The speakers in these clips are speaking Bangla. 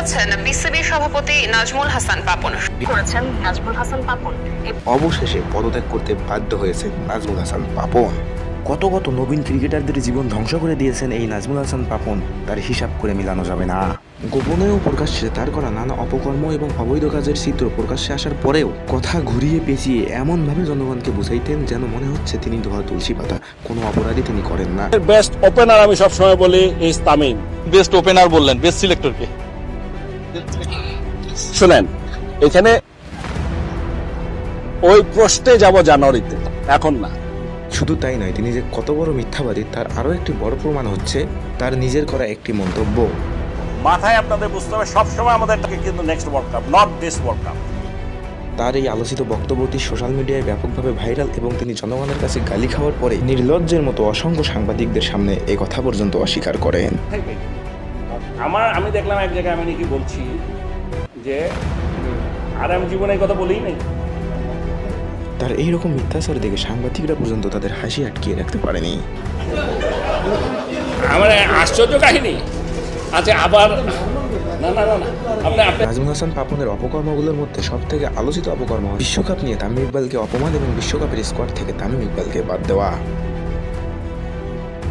করেছেন বিসিবি সভাপতি নাজমুল হাসান পাপন। করেছেন নাজমুল হাসান পাপন। অবশেষে পদত্যাগ করতে বাধ্য হয়েছেন নাজমুল হাসান পাপন। কত কত নবীন ক্রিকেটারদের জীবন ধ্বংস করে দিয়েছেন এই নাজমুল হাসান পাপন তার হিসাব করে মিলানো যাবে না। গোপনেও প্রকাশ্যে তার করা নানা অপকর্ম এবং অবৈধ কাজের চিত্র প্রকাশ্যে আসার পরেও কথা ঘুরিয়ে পেঁচিয়ে এমনভাবে জনগণকে বুঝাইতেন যেন মনে হচ্ছে তিনি ধোয়া তুলসী পাতা। কোনো অপরাধী তিনি করেন না। বেস্ট ওপেনার আমি সবসময় বলি ইজ তামিম বেস্ট ওপেনার বললেন বেস্ট সিলেক্টরকে শুনেন এখানে ওই প্রশ্নে যাব জানুয়ারিতে এখন না। শুধু তাই নয় তিনি যে কত বড় মিথ্যাবাদী তার আরও একটি বড় প্রমাণ হচ্ছে তার নিজের করা একটি মন্তব্য। মাথায় আপনাদের বুঝতে হবে সবসময় আমাদেরটাকে কিন্তু next world cup not this world cup তার এই আলোচিত বক্তব্যটি সোশ্যাল মিডিয়ায় ব্যাপকভাবে ভাইরাল এবং তিনি জনগণের কাছে গালি খাওয়ার পরে নির্লজ্জের মতো অসংখ্য সাংবাদিকদের সামনে এ কথা পর্যন্ত অস্বীকার করেন। আমার আমি দেখলাম এক জায়গায় আমি নাকি বলছি যে আর আমি জীবনে কথা বলেই নাই। তার এই রকম মিথ্যাচার দেখে সাংবাদিকরা পর্যন্ত তাদের হাসি আটকিয়ে রাখতে পারেনি। আমার আশ্চর্য কাহিনী। আচ্ছা আবার না না না নাজমুল হাসান পাপনের অপকর্মগুলোর মধ্যে সব থেকে আলোচিত অপকর্ম বিশ্বকাপ নিয়ে তামিম ইকবালকে অপমান এবং বিশ্বকাপের স্কোয়াড থেকে তামিম ইকবালকে বাদ দেওয়া।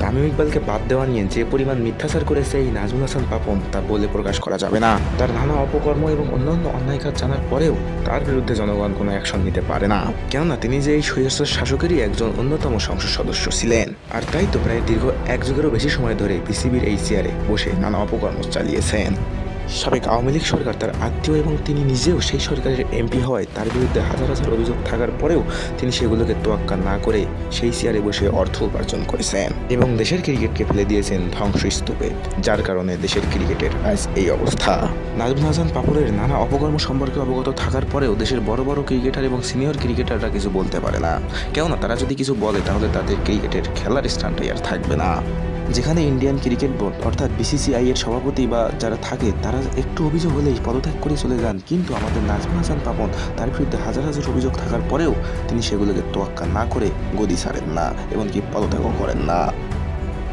তামিম ইকবালকে বাদ দেওয়া নিয়ে যে পরিমাণ মিথ্যাচার করেছে এই নাজমুল হাসান পাপন, তা বলে প্রকাশ করা যাবে না। তার নানা অপকর্ম এবং অন্যান্য অন্যায় কাজ জানার পরেও তার বিরুদ্ধে জনগণ কোনো অ্যাকশন নিতে পারে না। কেননা তিনি যে এই স্বৈরাচার শাসকেরই একজন অন্যতম সংসদ সদস্য ছিলেন। আর তাই তো প্রায় দীর্ঘ এক যুগেরও বেশি সময় ধরে বিসিবির এই চেয়ারে বসে নানা অপকর্ম চালিয়েছেন। সাবেক আওয়ামী লীগ সরকার, তার আত্মীয় এবং তিনি নিজেও সেই সরকারের এমপি হওয়ায় তার বিরুদ্ধে হাজার হাজার অভিযোগ থাকার পরেও তিনি সেগুলোকে তোয়াক্কা না করে সেই চেয়ারে বসে অর্থ উপার্জন করেছেন এবং দেশের ক্রিকেটকে ফেলে দিয়েছেন ধ্বংসস্তূপে, যার কারণে দেশের ক্রিকেটের আজ এই অবস্থা। নাজমুল হাসান পাপড়ের নানা অপকর্ম সম্পর্কে অবগত থাকার পরেও দেশের বড় বড় ক্রিকেটার এবং সিনিয়র ক্রিকেটাররা কিছু বলতে পারে না। কেননা তারা যদি কিছু বলে, তাহলে তাদের ক্রিকেটের খেলার স্থানটাই আর থাকবে না। যেখানে ইন্ডিয়ান ক্রিকেট বোর্ড অর্থাৎ বিসিসিআই এর সভাপতি বা যারা থাকে, তারা একটু অভিযোগ হলেই পদত্যাগ করে চলে যান। কিন্তু আমাদের নাজমা হাসান পাপন, তার বিরুদ্ধে হাজার হাজার অভিযোগ থাকার পরেও তিনি সেগুলোকে তোয়াক্কা না করে গদি ছাড়েন না, এমনকি পদত্যাগও করেন না।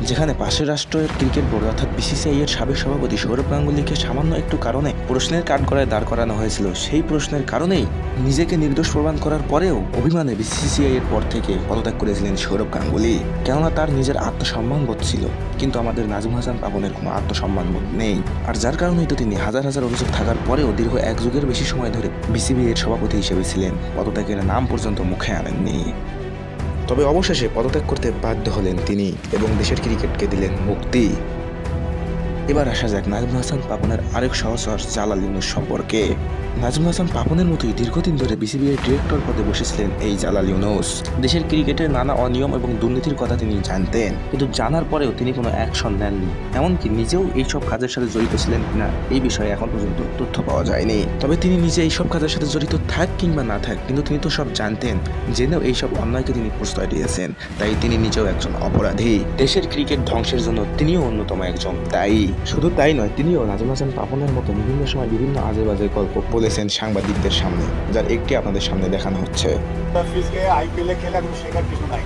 যেখানে পাশের রাষ্ট্রের ক্রিকেট বোর্ড অর্থাৎ বিসিসিআই এর সাবেক সভাপতি সৌরভ গাঙ্গুলিকে সামান্য একটু কারণে প্রশ্নের কাঠগড়ায় দাঁড় করানো হয়েছিল। সেই প্রশ্নের কারণেই নিজেকে নির্দোষ প্রমাণ করার পরেও অভিমানে বিসিসিআই এর পর থেকে পদত্যাগ করেছিলেন সৌরভ গাঙ্গুলি। কেননা তার নিজের আত্মসম্মান বোধ ছিল, কিন্তু আমাদের নাজমুল হাসান পাপনের কোনো আত্মসম্মান বোধ নেই। আর যার কারণেই তো তিনি হাজার হাজার অভিযোগ থাকার পরেও দীর্ঘ এক যুগের বেশি সময় ধরে বিসিবি এর সভাপতি হিসেবে ছিলেন। পদত্যাগের নাম পর্যন্ত মুখে আনেননি। তবে অবশেষে পদত্যাগ করতে বাধ্য হলেন তিনি এবং দেশের ক্রিকেটকে দিলেন মুক্তি। এবার আসা যাক নাজমুল হাসান পাপনের আরেক সহচর জালাল ইউনুস সম্পর্কে। নাজমুল হাসান পাপনের মতোই দীর্ঘদিন ধরে বিসিবি এর ডিরেক্টর পদে বসেছিলেন এই জালাল ইউনুস। দেশের ক্রিকেটের নানা অনিয়ম এবং দুর্নীতির কথা তিনি জানতেন, কিন্তু জানার পরেও তিনি কোনো অ্যাকশন নেননি। এমনকি নিজেও এইসব কাজের সাথে জড়িত ছিলেন কিনা এই বিষয়ে এখন পর্যন্ত তথ্য পাওয়া যায়নি। তবে তিনি নিজে এইসব কাজের সাথে জড়িত থাক কিংবা না থাক, কিন্তু তিনি তো সব জানতেন, জেনেও এইসব অন্যায়কে তিনি প্রশ্রয় দিয়েছেন, তাই তিনি নিজেও একজন অপরাধী। দেশের ক্রিকেট ধ্বংসের জন্য তিনিও অন্যতম একজন দায়ী। শুধু তাই নয়, তিনিও নাজমুল হাসান পাপনের মতো বিভিন্ন সময় বিভিন্ন আজে বাজে গল্প বলেছেন সাংবাদিকদের সামনে, যার একটি আপনাদের সামনে দেখানো হচ্ছে। আইপিএলে খেলা কোনো শেখার কিছু নাই।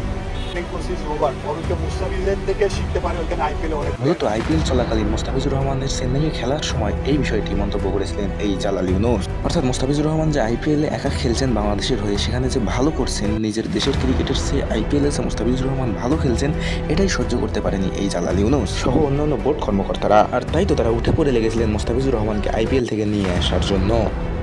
মূলত আইপিএল চলাকালীন মোস্তাফিজুর রহমানের চেন্নাইয়ে খেলার সময় এই বিষয়টি মন্তব্য করেছিলেন এই জালাল ইউনুস। অর্থাৎ মোস্তাফিজুর রহমান যে আইপিএলে একা খেলছেন বাংলাদেশের হয়ে, সেখানে যে ভালো করছেন, নিজের দেশের ক্রিকেটের চেয়ে আইপিএলে যে মোস্তাফিজুর রহমান ভালো খেলছেন, এটাই সহ্য করতে পারেনি এই জালাল ইউনুস সহ অন্যান্য বোর্ড কর্মকর্তারা। আর তাই তো তারা উঠে পড়ে লেগেছিলেন মোস্তাফিজুর রহমানকে আইপিএল থেকে নিয়ে আসার জন্য।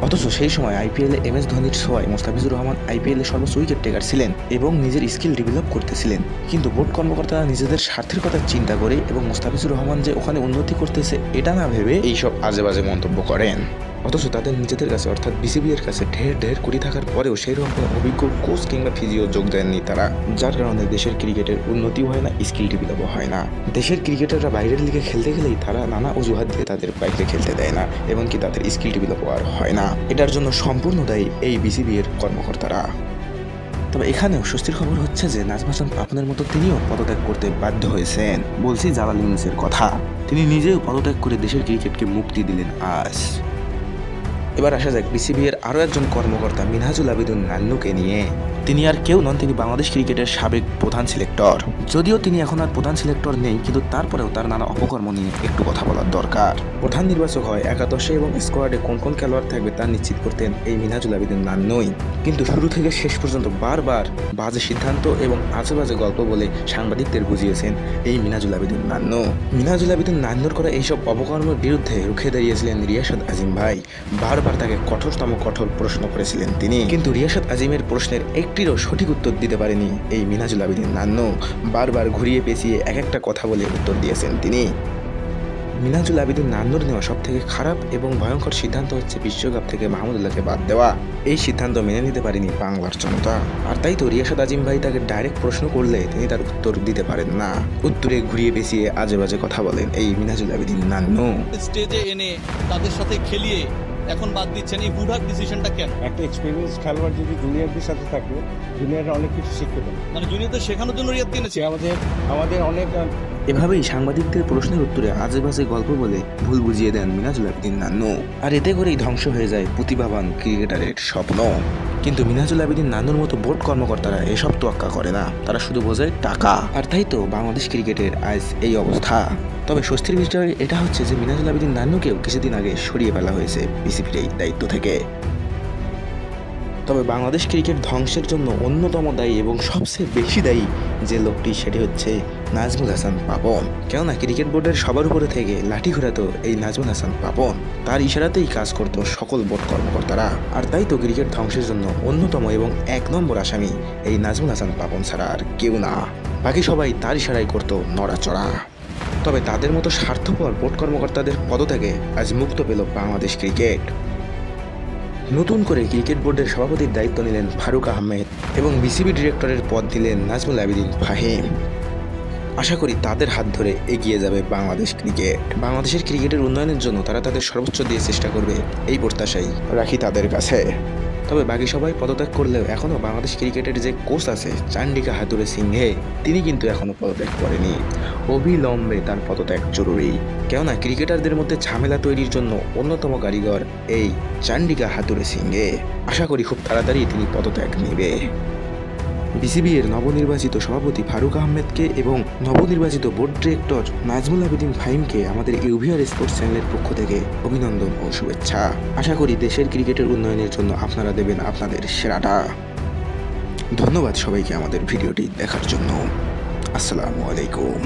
অথচ সেই সময় আইপিএলে এম এস ধোনির ছোঁয়ায় মোস্তাফিজুর রহমান আইপিএলে সর্বোচ্চ উইকেট টেকার ছিলেন এবং নিজের স্কিল ডেভেলপ করতেছিলেন। কিন্তু বোর্ড কর্মকর্তারা নিজেদের স্বার্থের কথা চিন্তা করে এবং মোস্তাফিজুর রহমান যে ওখানে উন্নতি করতেছে, এটা না ভেবে এইসব আজে বাজে মন্তব্য করেন। অথচ তাদের নিজেদের কাছে, অর্থাৎ বিসিবি এর কাছে ঢের ঢের কোটি থাকার পরেও সেই রকম অভিজ্ঞ কোচ কিংবা ফিজিও যোগ দেননি তারা, যার কারণে দেশের ক্রিকেটের উন্নতিও হয় না, স্কিল ডেভেলপও হয় না। দেশের ক্রিকেটাররা বাইরের লিগে খেলতে গেলেই তারা নানা অজুহাত দিয়ে তাদের বাইরে খেলতে দেয় না এবং কি তাদের স্কিল ডেভেলপও আর হয় না। এটার জন্য সম্পূর্ণ দায়ী এই বিসিবি এর কর্মকর্তারা। তবে এখানেও স্বস্তির খবর হচ্ছে যে নাজম হাসান পাপনের মতো তিনিও পদত্যাগ করতে বাধ্য হয়েছেন, বলছি জালাল ইউনুসের কথা। তিনি নিজেও পদত্যাগ করে দেশের ক্রিকেটকে মুক্তি দিলেন আজ। এবার আসা যাক বিসিবি এর আরও একজন কর্মকর্তা মিনহাজুল আবেদুন নান্নুকে নিয়ে। তিনি আর কেউ নন, তিনি বাংলাদেশ ক্রিকেটের সাবেক প্রধান সিলেক্টর। যদিও তিনি এখন আর প্রধান সিলেক্টর নেই, কিন্তু তারপরেও তার নানা অপকর্ম নিয়ে একটু কথা বলার দরকার। প্রধান নির্বাচক হয় একাদশে এবং স্কোয়াডে কোন কোন খেলোয়াড় থাকবে তা নিশ্চিত করতেন এই মিনহাজুল আবেদুন নান্নুই। কিন্তু শুরু থেকে শেষ পর্যন্ত বারবার বাজে সিদ্ধান্ত এবং আজে বাজে গল্প বলে সাংবাদিকদের বুঝিয়েছেন এই মিনাজুল আবেদুন নান্নু। মিনাজুল আবেদুন নান্নুর করা এইসব অপকর্মের বিরুদ্ধে রুখে দাঁড়িয়েছিলেন রিয়াসাদ আজিম ভাই। বারবার তাকে কঠোরতম কঠোর প্রশ্ন করেছিলেন তিনি। কিন্তু রিয়াসাদ আজিমের প্রশ্নের একটিরও সঠিক উত্তর দিতে পারেনি এই মিনাজুল আবেদুন নান্নু। বারবার ঘুরিয়ে পেঁচিয়ে এক একটা কথা বলে উত্তর দিয়েছেন তিনি। মিনাজুল আবেদিন নান্নুর নেওয়া সব থেকে খারাপ এবং ভয়ঙ্কর সিদ্ধান্ত হচ্ছে বিশ্বকাপ থেকে মাহমুদুল্লাহকে বাদ দেওয়া। এই সিদ্ধান্ত মেনে নিতে পারেনি বাংলার জনতা। আর তাই তো রিয়াসাদ আজিম ভাই তাকে ডাইরেক্ট প্রশ্ন করলে তিনি তার উত্তর দিতে পারেন না। উত্তরে ঘুরিয়ে পেঁচিয়ে আজে বাজে কথা বলেন এই মিনাজুল আবেদিন নান্নু। স্টেজে এনে তাদের সাথে খেলিয়ে এখন বাদ দিচ্ছেন এই হুডাক ডিসিশনটা কেন? একটা এক্সপিরিয়েন্স খেলোয়াড় যদি জুনিয়রদের সাথে থাকে জুনিয়ররা অনেক কিছু শিখতে পারে। মানে জুনিয়রদের শেখানোর জন্য রিয়াদ কিনেছে? আমাদের আমাদের অনেক এভাবেই সাংবাদিকদের প্রশ্নের উত্তরে আজে বাজে গল্প বলে ভুল বুঝিয়ে দেন মিনাজুল আবেদিন নানু। আর এতে করেই ধ্বংস হয়ে যায় প্রতিভাবান ক্রিকেটারের স্বপ্ন। কিন্তু মিনাজুল আবেদিন নানুর মতো বোর্ড কর্মকর্তারা এসব তোয়াক্কা করে না। তারা শুধু বোঝে, টাকা। আর তাই তো বাংলাদেশ ক্রিকেটের আজ এই অবস্থা। তবে স্বস্তির বিষয় এটা হচ্ছে যে মিনাজুল আবেদিন নানুকেও কিছুদিন আগে সরিয়ে ফেলা হয়েছে বিসিপির এই দায়িত্ব থেকে। তবে বাংলাদেশ ক্রিকেট ধ্বংসের জন্য অন্যতম দায়ী এবং সবচেয়ে বেশি দায়ী যে লোকটি সেটি হচ্ছে নাজমুল হাসান পাপন। কেননা ক্রিকেট বোর্ডের সবার উপরে থেকে লাঠি ঘোরাতো এই নাজমুল হাসান পাপন। তার ইশারাতেই কাজ করত সকল বোর্ড কর্মকর্তারা। আর তাই তো ক্রিকেট ধ্বংসের জন্য অন্যতম এবং এক নম্বর আসামি এই নাজমুল হাসান পাপন ছাড়া আর কেউ না। বাকি সবাই তার ইশারাই করত নড়াচড়া। তবে তাদের মতো স্বার্থপর বোর্ড কর্মকর্তাদের পদত্যাগে আজ মুক্ত পেল বাংলাদেশ ক্রিকেট। নতুন করে ক্রিকেট বোর্ডের সভাপতির দায়িত্ব নিলেন ফারুক আহমেদ এবং বিসিবি ডিরেক্টরের পদ দিলেন নাজমুল আবিদিন ফাহিম। আশা করি তাদের হাত ধরে এগিয়ে যাবে বাংলাদেশ ক্রিকেট। বাংলাদেশের ক্রিকেটের উন্নয়নের জন্য তারা তাদের সর্বোচ্চ দিয়ে চেষ্টা করবে, এই প্রত্যাশাই রাখি তাদের কাছে। তবে বাকি সবাই পদত্যাগ করলেও এখনও বাংলাদেশ ক্রিকেটের যে কোচ আছে চান্ডিকা হাতুরে সিংহে, তিনি কিন্তু এখনও পদত্যাগ করেনি। অবিলম্বে তার পদত্যাগ জরুরি। কেননা ক্রিকেটারদের মধ্যে ঝামেলা তৈরির জন্য অন্যতম কারিগর এই চান্ডিকা হাতুরে সিংহে। আশা করি খুব তাড়াতাড়ি তিনি পদত্যাগ নেবে। বিসিবি এর নবনির্বাচিত সভাপতি ফারুক আহমেদকে এবং নবনির্বাচিত বোর্ড ডিরেক্টর নাজমুল আবেদিন ফাহিমকে আমাদের ইউভিআর স্পোর্টস চ্যানেলের পক্ষ থেকে অভিনন্দন ও শুভেচ্ছা। আশা করি দেশের ক্রিকেটের উন্নয়নের জন্য আপনারা দেবেন আপনাদের সেরাটা। ধন্যবাদ সবাইকে আমাদের ভিডিওটি দেখার জন্য। আসসালামু আলাইকুম।